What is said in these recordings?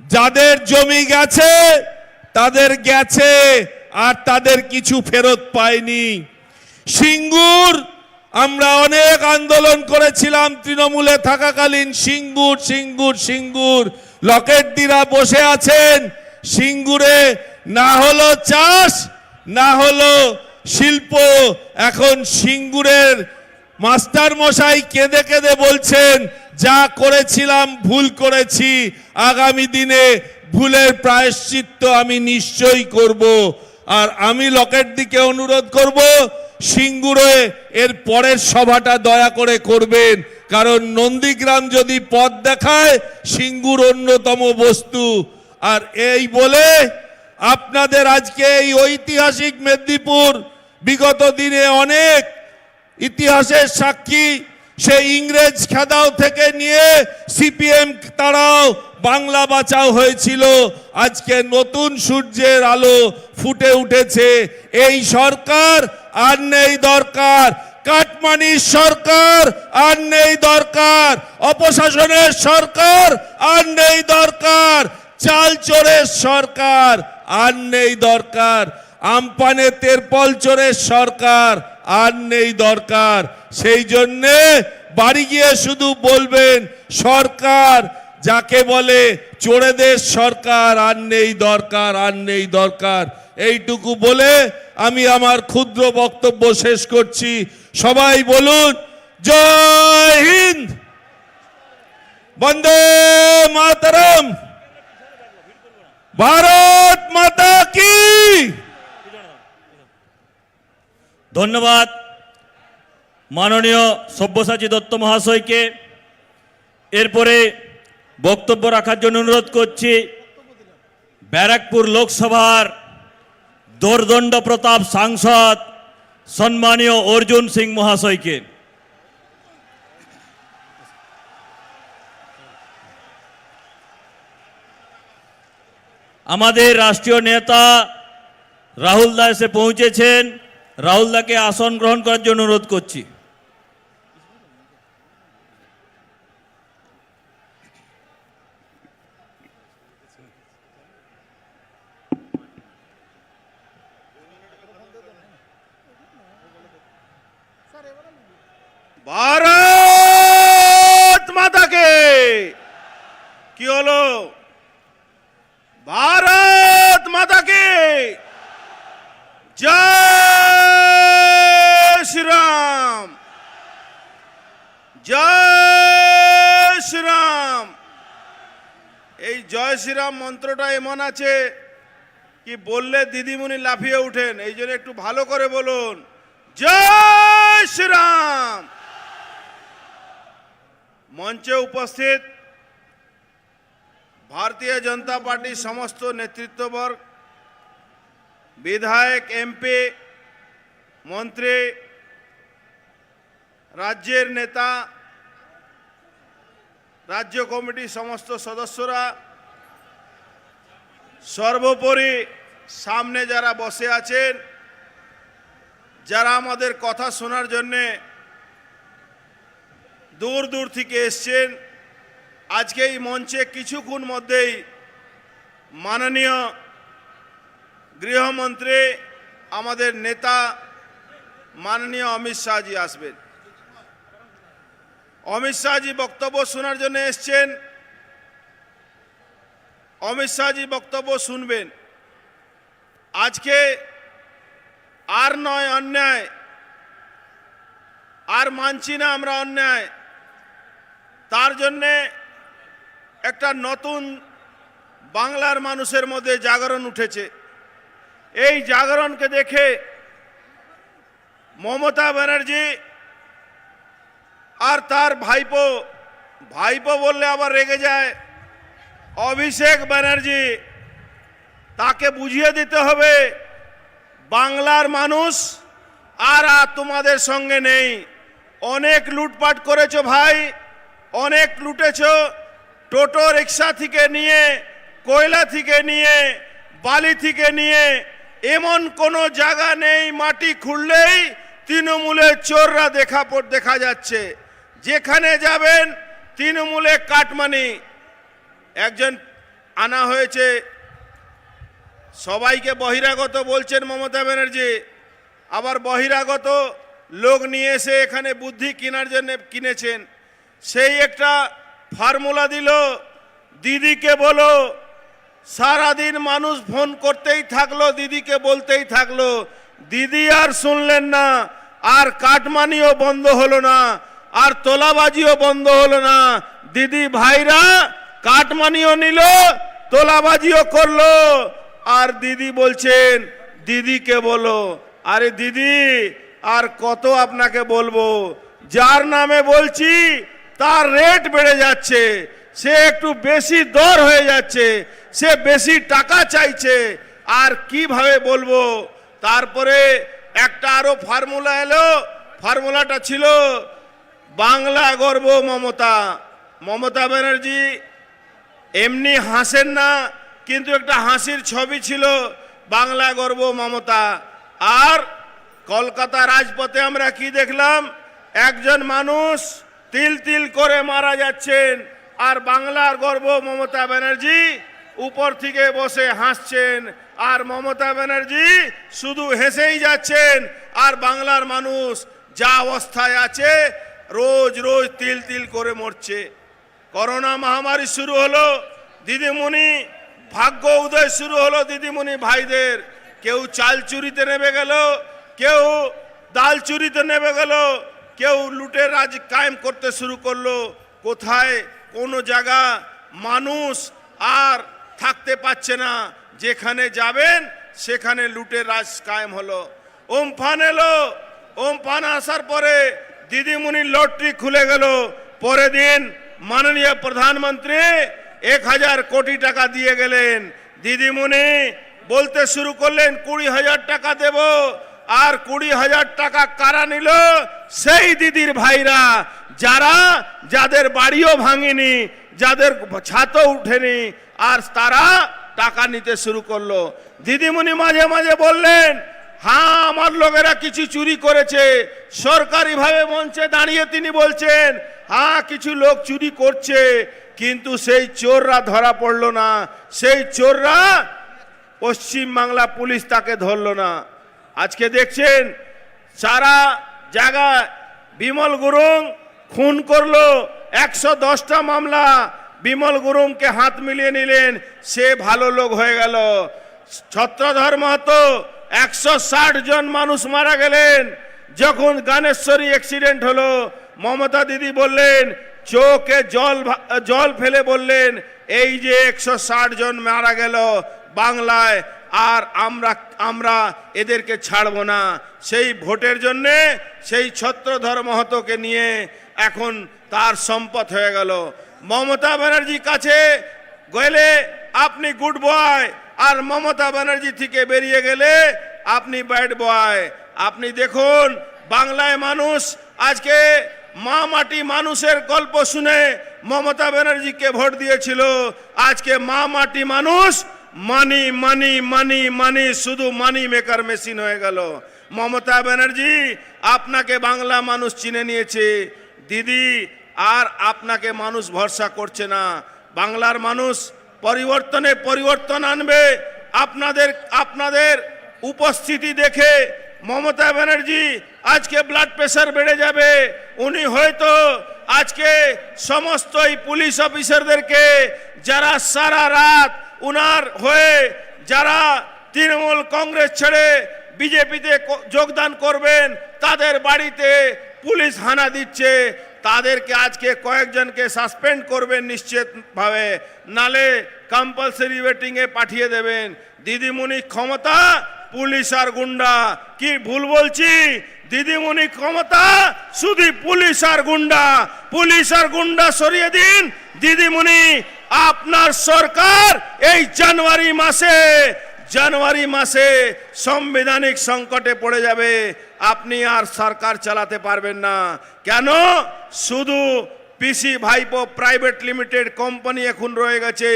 যাদের জমি গেছে, তাদের গেছে, আর তাদের কিছু ফেরত পায়নি সিঙ্গুর, আমরা অনেক আন্দোলন করেছিলাম তৃণমূলে থাকাকালীন। সিঙ্গুর সিঙ্গুর সিঙ্গুর। লকেটদিরা বসে আছেন। সিঙ্গুরে না হলো চাষ, না হলো শিল্প। এখন সিঙ্গুরের মাস্টার মশাই কেঁদে কেঁদে বলছেন, যা করেছিলাম, ভুল করেছি। আগামী দিনে ভুলের প্রায়শ্চিত্ত আমি নিশ্চয়ই করব। আর আমি লকেট দিকে অনুরোধ করব, সিঙ্গুরে এর পরের সভাটা দয়া করে করবেন। কারণ নন্দীগ্রাম যদি পথ দেখায়, সিঙ্গুর অন্যতম বস্তু। আর এই বলে আপনাদের আজকে এই ঐতিহাসিক মেদিনীপুর বিগত দিনে অনেক ইতিহাসের সাক্ষী, সেই ইংরেজ খেদাও থেকে নিয়ে সিপিএম তারাও বাংলা বাঁচাও হয়েছিল। আজকে নতুন সূর্যের আলো ফুটে উঠেছে। এই সরকার আর নেই দরকার। কাটমানির সরকার আর নেই দরকার। অপশাসনের সরকার আর নেই দরকার। চাল চোরের সরকার আর নেই দরকার। আমপানে তেরপল চোরের সরকার আর নেই দরকার। সেই জন্যে বাড়ি গিয়ে শুধু বলবেন, সরকার যাকে বলে, চোরেদের সরকার, আর নেই দরকার, আর নেই দরকার। এইটুকু বলে আমি আমার ক্ষুদ্র বক্তব্য শেষ করছি। সবাই বলুন, জয় হিন্দ! বন্দে মাতরম! ভারত মাতা কি? ধন্যবাদ। মাননীয় সব্যসাচী দত্ত মহাশয়কে। এরপরে বক্তব্য রাখার জন্য অনুরোধ করছি, ব্যারাকপুর লোকসভার দোর্দণ্ড প্রতাপ সাংসদ সম্মানীয় অর্জুন সিং মহাশয়কে। আমাদের রাষ্ট্রীয় নেতা রাহুল দা এসে পৌঁছেছেন। রাহুল দাকে আসন গ্রহণ করার জন্য অনুরোধ করছি ভারত মাতাকে কি হলো ভারত মাতাকে জয় শ্রীরাম জয় শ্রীরাম এই জয় মন্ত্রটা এমন আছে কি বললে দিদিমণি লাফিয়ে উঠেন এই জন্য একটু ভালো করে বলুন। জয় শ্রীরাম। মঞ্চে উপস্থিত ভারতীয় জনতা পার্টির সমস্ত নেতৃত্ববর্গ, বিধায়ক, এমপি, মন্ত্রী, রাজ্যের নেতা, রাজ্য কমিটির সমস্ত সদস্যরা সর্বোপরি সামনে যারা বসে আছেন, যারা আমাদের কথা শোনার জন্যে দূর দূর থেকে এসছেন আজকে এই মঞ্চে কিছুক্ষণ মধ্যেই মাননীয় গৃহমন্ত্রী আমাদের নেতা মাননীয় অমিত শাহজি আসবেন। অমিত শাহজি বক্তব্য শোনার জন্য এসছেন। অমিত শাহজি বক্তব্য শুনবেন। আজকে আর নয় অন্যায়, আর মানছি না আমরা অন্যায়। তার জন্যে একটা নতুন বাংলার মানুষের মধ্যে জাগরণ উঠেছে। এই জাগরণকে দেখে মমতা ব্যানার্জি আর তার ভাইপো ভাইপো বললে আবার রেগে যায়। অভিষেক ব্যানার্জি, তাকে বুঝিয়ে দিতে হবে, বাংলার মানুষ আর আর তোমাদের সঙ্গে নেই। অনেক লুটপাট করেছ ভাই, অনেক লুটেছো। টোটো রিক্সা থেকে নিয়ে, কয়লা থেকে নিয়ে, বালি থেকে নিয়ে, এমন কোনো জায়গা নেই, মাটি খুঁড়লেই তৃণমূলের চোররা দেখা দেখা যাচ্ছে। যেখানে যাবেন তৃণমূলে কাটমানি। একজন আনা হয়েছে, সবাইকে বহিরাগত বলছেন মমতা ব্যানার্জি, আবার বহিরাগত লোক নিয়ে এসে এখানে বুদ্ধি কেনার জন্য কিনেছেন। সেই একটা ফর্মুলা দিল, দিদিকে বলো, সারাদিন মানুষ ফোন করতেই থাকল, দিদিকে বলতেই থাকল, দিদি আর শুনলেন না, আর কাটমানিও বন্ধ হলো না, আর তোলাবাজিও বন্ধ হলো না, দিদি ভাইরা কাটমানিও নিল, তোলাবাজিও করল। আর দিদি বলছেন দিদিকে বলো? আরে দিদি, আর কত আপনাকে বলব? যার নামে বলছি, তার রেট বেড়ে যাচ্ছে। সে একটু বেশি দর হয়ে যাচ্ছে। সে বেশি টাকা চাইছে। আর কীভাবে বলব? তারপরে একটা আরও ফর্মুলা এলো। ফর্মুলাটা ছিল বাংলা গর্ব মমতা। মমতা ব্যানার্জি এমনি হাসেন না, কিন্তু একটা হাসির ছবি ছিল বাংলা গর্ব মমতা। আর কলকাতা রাজপথে আমরা কি দেখলাম? একজন মানুষ তিল তিল করে মারা যাচ্ছেন, আর বাংলার গর্ব মমতা ব্যানার্জি উপর থেকে বসে হাসছেন, আর মমতা ব্যানার্জি শুধু হেসেই যাচ্ছেন, আর বাংলার মানুষ যা অবস্থায় আছে, রোজ রোজ তিল তিল করে মরছে। করোনা মহামারী শুরু হলো, দিদিমণি, ভাগ্য উদয় শুরু হলো দিদিমণি ভাইদের। কেউ চাল চুরিতে নেমে গেল, কেউ ডাল চুরিতে নেমে গেল, কেউ লুটের রাজ কায়েম করতে শুরু করল। কোথায়, কোনো জায়গা, মানুষ আর থাকতে পারছে না। যেখানে যাবেন, সেখানে লুটের রাজ কায়েম হলো। ওমফান এলো ওমফান আসার পরে দিদিমণির লটরি খুলে গেল। পরের দিন মাননীয় প্রধানমন্ত্রী, এক হাজার কোটি টাকা দিয়ে গেলেন। দিদিমণি, বলতে শুরু করলেন, কুড়ি হাজার টাকা দেব। আর কুড়ি হাজার টাকা কারা নিল? সেই দিদির ভাইরা। যারা, যাদের বাড়িও ভাঙেনি, যাদের ছাতও উঠেনি, আর তারা টাকা নিতে শুরু করল। দিদিমণি মাঝে মাঝে বললেন হ্যাঁ আমার লোকেরা কিছু চুরি করেছে। সরকারিভাবে মঞ্চে দাঁড়িয়ে তিনি বলছেন হ্যাঁ কিছু লোক চুরি করছে, কিন্তু সেই চোররা ধরা পড়ল না। সেই চোররা পশ্চিম বাংলা পুলিশ তাকে ধরলো না। আজকে দেখছেন, সারা জায়গায় বিমল গুরুং খুন করল। একশো দশটা মামলা বিমল গুরুংকে হাত মিলিয়ে নিলেন, সে ভালো লোক হয়ে গেল। ছত্রধর মাহাতো একশো ষাট জন মানুষ মারা গেলেন। যখন গানেশ্বরী অ্যাক্সিডেন্ট হলো মমতা দিদি বললেন, চোখে জল জল ফেলে বললেন, এই যে একশো ষাট জন মারা গেল বাংলায়, আর আমরা আমরা এদেরকে ছাড়বো না। সেই ভোটের জন্যে সেই ছত্রধর মহতোকে নিয়ে এখন তার সম্পদ হয়ে গেল। মমতা ব্যানার্জির কাছে গেলে আপনি গুড বয়, আর মমতা ব্যানার্জি থেকে বেরিয়ে গেলে আপনি ব্যাড বয়। আপনি দেখুন, বাংলায় মানুষ আজকে মা মাটি মানুষের গল্প শুনে মমতা ব্যানার্জিকে ভোট দিয়েছিল। আজকে মা মাটি মানুষ, মানি মানি মানি মানি, শুধু মানি মেকার মেশিন হয়ে গেল। মমতা ব্যানার্জি, আপনাকে বাংলা মানুষ চিনে নিয়েছে। দিদি, আর আপনাকে মানুষ ভরসা করছে না। বাংলার মানুষ পরিবর্তনে পরিবর্তন আনবে। আপনাদের আপনাদের উপস্থিতি দেখে মমতা ব্যানার্জি, আজকে ব্লাড প্রেশার বেড়ে যাবে। উনি হয়তো আজকে সমস্ত এই পুলিশ অফিসারদেরকে যারা সারা রাত উনার হয়ে যারা তৃণমূল কংগ্রেস ছেড়ে বিজেপিতে যোগদান করবেন, তাদের বাড়িতে পুলিশ হানা দিচ্ছে। তাদেরকে আজকে কয়েকজনকে সাসপেন্ড করবেন নিশ্চিতভাবে। নালে কম্পালসারি ওয়েটিংয়ে পাঠিয়ে দেবেন। দিদিমণি ক্ষমতা পুলিশ আর গুন্ডা, কি ভুল বলছি? দিদিমণি ক্ষমতা, শুধু পুলিশ আর গুন্ডা। পুলিশ আর গুন্ডা সরিয়ে দিন। দিদিমণি, আপনার সরকার এই জানুয়ারি মাসে জানুয়ারি মাসে সাংবিধানিক সংকটে পড়ে যাবে। আপনি আর সরকার চালাতে পারবেন না। কেন? শুধু পিসি ভাইপো প্রাইভেট লিমিটেড কোম্পানি এখন রয়ে গেছে।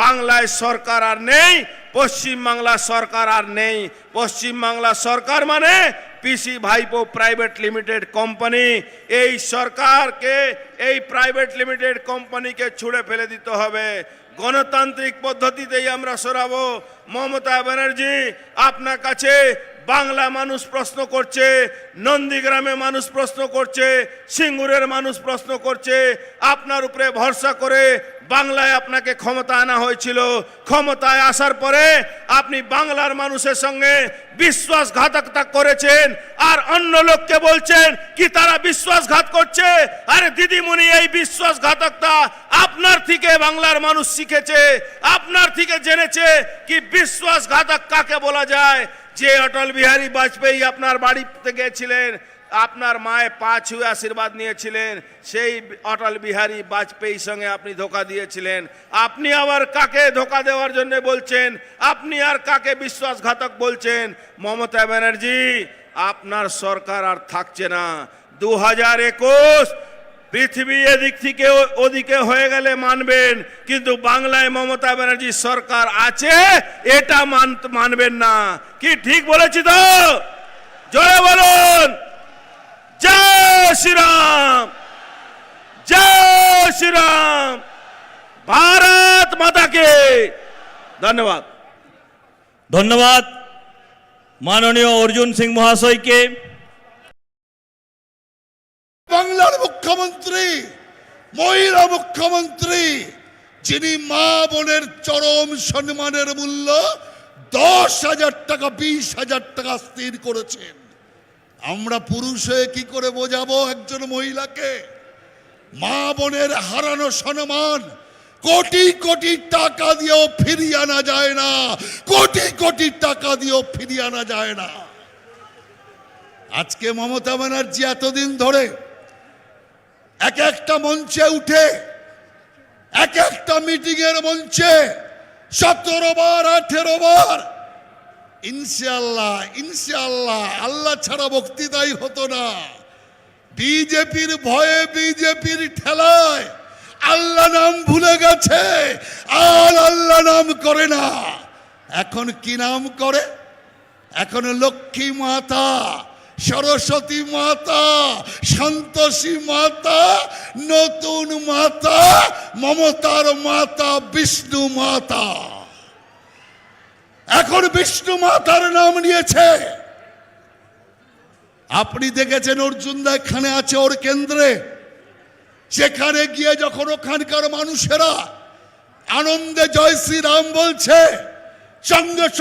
বাংলায় সরকার আর নেই। পশ্চিম বাংলা সরকার আর নেই। পশ্চিমবাংলা সরকার মানে পিসি ভাইপো প্রাইভেট লিমিটেড কোম্পানি। এই সরকারকে, এই প্রাইভেট লিমিটেড কোম্পানিকে ছুঁড়ে ফেলে দিতে হবে। গণতান্ত্রিক পদ্ধতিতেই আমরা সরাবো। মমতা ব্যানার্জি, আপনার কাছে বাংলা মানুষ প্রশ্ন করছে, নন্দীগ্রামে মানুষ প্রশ্ন করছে, সিঙ্গুরের মানুষ প্রশ্ন করছে, আপনার উপরে ভরসা করে বাংলায় আপনাকে ক্ষমতা আনা হয়েছিল। ক্ষমতায় আসার পরে আপনি বাংলার মানুষের সঙ্গে বিশ্বাসঘাতকতা করেছেন, আর অন্য লোককে বলছেন, কি তারা বিশ্বাসঘাত করছে? আরে দিদিমণি, এই বিশ্বাসঘাতকতা আপনার থেকে বাংলার মানুষ শিখেছে, আপনার থেকে জেনেছে কি বিশ্বাসঘাতক কাকে বলা যায়? যে অটল বিহারী বাজপেয়ী আপনার বাড়িতে গেছিলেন, আপনার মায়ে পা ছুঁয়ে আশীর্বাদ নিয়েছিলেন, সেই অটল বিহারী বাজপেয়ীর সঙ্গে আপনি ধোকা দিয়েছিলেন। আপনি আবার কাকে ধোকা দেওয়ার জন্য বলছেন? আপনি আর কাকে বিশ্বাসঘাতক বলছেন? মমতা ব্যানার্জি, আপনার সরকার আর থাকছে না। দু হাজার একুশ পৃথিবী এদিক থেকে ওদিকে হয়ে গেলে মানবেন কিন্তু বাংলায় মমতা ব্যানার্জি সরকার আছে এটা মানবেন না। কি ঠিক বলেছি তো? জয় বলুন। জয় শ্রীরাম। জয় শ্রীরাম। ভারত মাতাকে। ধন্যবাদ। ধন্যবাদ। মাননীয় অর্জুন সিং মহাশয়কে। বাংলার মুখ্যমন্ত্রী, মহিলা মুখ্যমন্ত্রী, যিনি মা বোনের চরম সম্মানের মূল্য দশ হাজার টাকা, বিশ হাজার টাকা স্থির করেছেন। আমরা পুরুষ হয়ে কি করে বোঝাবো একজন মহিলাকে? মা বোনের হারানো সম্মান কোটি কোটি টাকা দিয়েও ফিরিয়ে আনা যায় না, কোটি কোটি টাকা দিয়েও ফিরিয়ে আনা যায় না। আজকে মমতা ব্যানার্জি এতদিন ধরে এক একটা মঞ্চে উঠে, এক একটা মিটিং এর মঞ্চে সতেরো বার, আঠেরো বার ইনশাল্লাহ ইনশাল্লাহ আল্লাহ ছাড়া বক্তৃতাই হতো না। বিজেপির ভয়ে, বিজেপির ঠেলায় আল্লাহ নাম ভুলে গেছে, আর আল্লাহ নাম করে না। এখন কি নাম করে? এখন লক্ষ্মী মাতা সরস্বতী মাতা, সন্তোষী মাতা, নতুন মাতা, মমতার মাতা, বিষ্ণু মাতা। এখন বিষ্ণু মাতার নাম নিয়েছে। আপনি দেখেছেন অর্জুন দা এখানে আছে ওর কেন্দ্রে। সেখানে গিয়ে যখন ওখানকার মানুষেরা আনন্দে জয় শ্রীরাম বলছে, সঙ্গে সঙ্গে